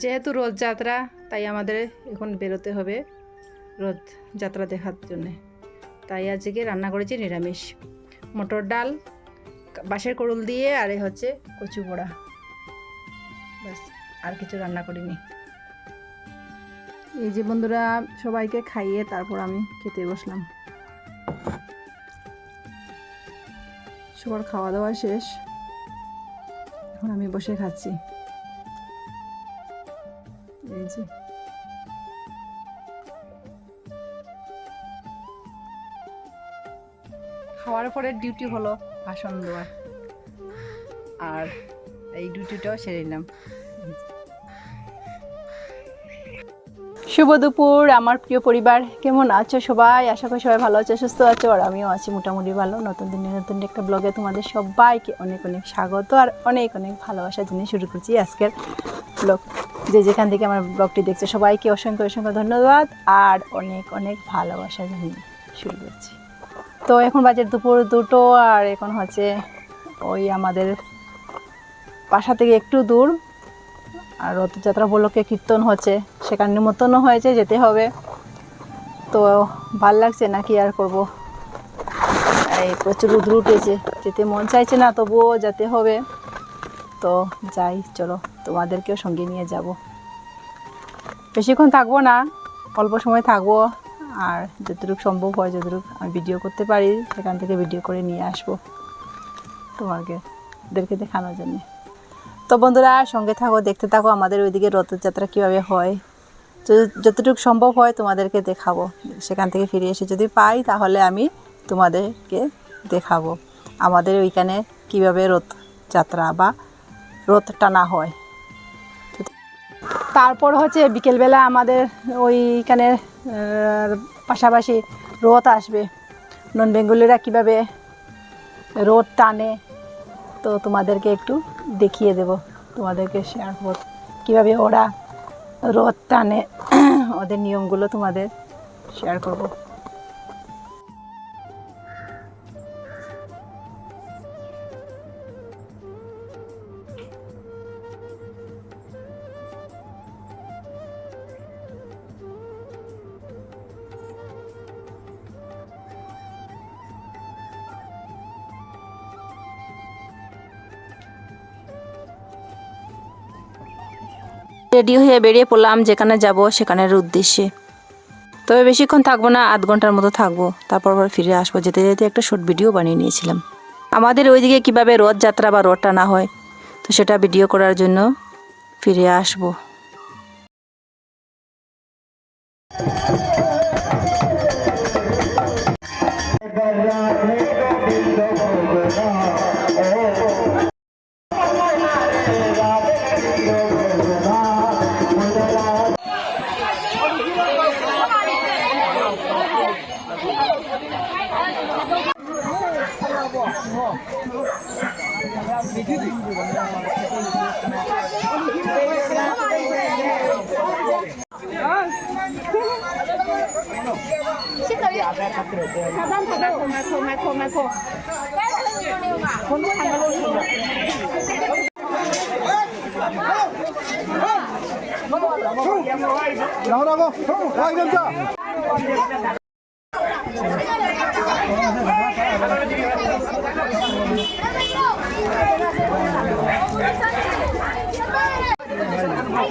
যেহেতু রথযাত্রা তাই আমাদের এখন বেরোতে হবে রথযাত্রা দেখার জন্যে। তাই আজকে রান্না করেছি নিরামিষ। মটর ডাল, বাঁশের করুল দিয়ে আর এ হচ্ছে কচু বড়া। ব্যাস, আর কিছু রান্না করিনি। এই যে বন্ধুরা, সবাইকে খাইয়ে তারপর আমি খেতে বসলাম। সবার খাওয়া দাওয়া শেষ। এখন আমি বসে খাচ্ছি। এই যে। খাওয়ার পরে ডিউটি হলো ভাষণ দেওয়ার আর এই ডিউটিটাও সেরে নিলাম। শুভ দুপুর, আমার প্রিয় পরিবার। কেমন আছো সবাই? আশা করি সবাই ভালো আছে, সুস্থ আছো, আর আমিও আছি মোটামুটি ভালো। নতুন দিনে নতুন একটা ব্লগে তোমাদের সবাইকে অনেক অনেক স্বাগত আর অনেক অনেক ভালোবাসা জন্য শুরু করছি আজকের ব্লগ যে যেখান থেকে আমার ব্লগটি দেখছে, সবাইকে অসংখ্য অসংখ্য ধন্যবাদ আর অনেক অনেক ভালোবাসা জানিয়ে শুরু করছি। তো এখন বাজে দুপুর দুটো, আর এখন হচ্ছে ওই আমাদের বাসা থেকে একটু দূর। আর রথযাত্রা উপলক্ষে কীর্তন হচ্ছে, সেখানে নিমন্ত্রণ হয়েছে, যেতে হবে। তো ভালো লাগছে না কি আর করব? এই প্রচুর রুদ্র উঠেছে, যেতে মন চাইছে না, তবুও যেতে হবে। তো যাই, চলো, তোমাদেরকেও সঙ্গে নিয়ে যাব। বেশিক্ষণ থাকব না, অল্প সময় থাকব, আর যতটুকু সম্ভব হয়, যতটুকু আমি ভিডিও করতে পারি, সেখান থেকে ভিডিও করে নিয়ে আসব তোমাকে, ওদেরকে দেখানোর জন্যে। তো বন্ধুরা, সঙ্গে থাকো, দেখতে থাকো আমাদের ওইদিকে রথযাত্রা কীভাবে হয়। তো যতটুকু সম্ভব হয় তোমাদেরকে দেখাবো। সেখান থেকে ফিরে এসে যদি পাই, তাহলে আমি তোমাদেরকে দেখাবো আমাদের ওইখানে কীভাবে রথযাত্রা বা রথ টানা হয়। তারপর হচ্ছে বিকেলবেলা আমাদের ওইখানে পাশাপাশি রথ আসবে। নন বেঙ্গলিরা কীভাবে রোদ টানে তো তোমাদেরকে একটু দেখিয়ে দেব, তোমাদেরকে শেয়ার করব। কীভাবে ওরা রথ টানে, ওদের নিয়মগুলো তোমাদের শেয়ার করব। রেডি হয়ে বেরিয়ে পড়লাম, যেখানে যাব সেখানের উদ্দেশ্যে। তবে বেশিক্ষণ থাকব না, আধ ঘণ্টার মতো থাকব। তারপর আবার ফিরে আসব। যেতে যেতে একটা শর্ট ভিডিও বানিয়ে নিয়েছিলাম। আমাদের ওইদিকে কীভাবে রথযাত্রা বা রথ টানা হয়, তো সেটা ভিডিও করার জন্য ফিরে আসব। 나오라고 와 이런자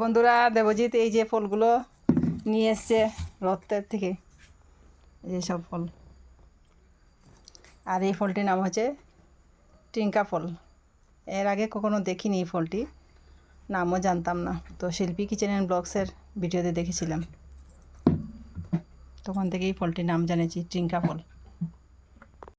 বন্ধুরা, দেবজিৎ এই যে ফলগুলো নিয়ে এসছে রথের থেকে। এই সব ফল। আর এই ফলটির নাম হচ্ছে টিঙ্কা ফল। এর আগে কখনো দেখিনি এই ফলটি। নামও জানতাম না। তো শিল্পী কিচেন অ্যান্ড ব্লগসের ভিডিওতে দেখেছিলাম। তখন থেকেই ফলটির নাম জানেছি ট্রিঙ্কা ফল।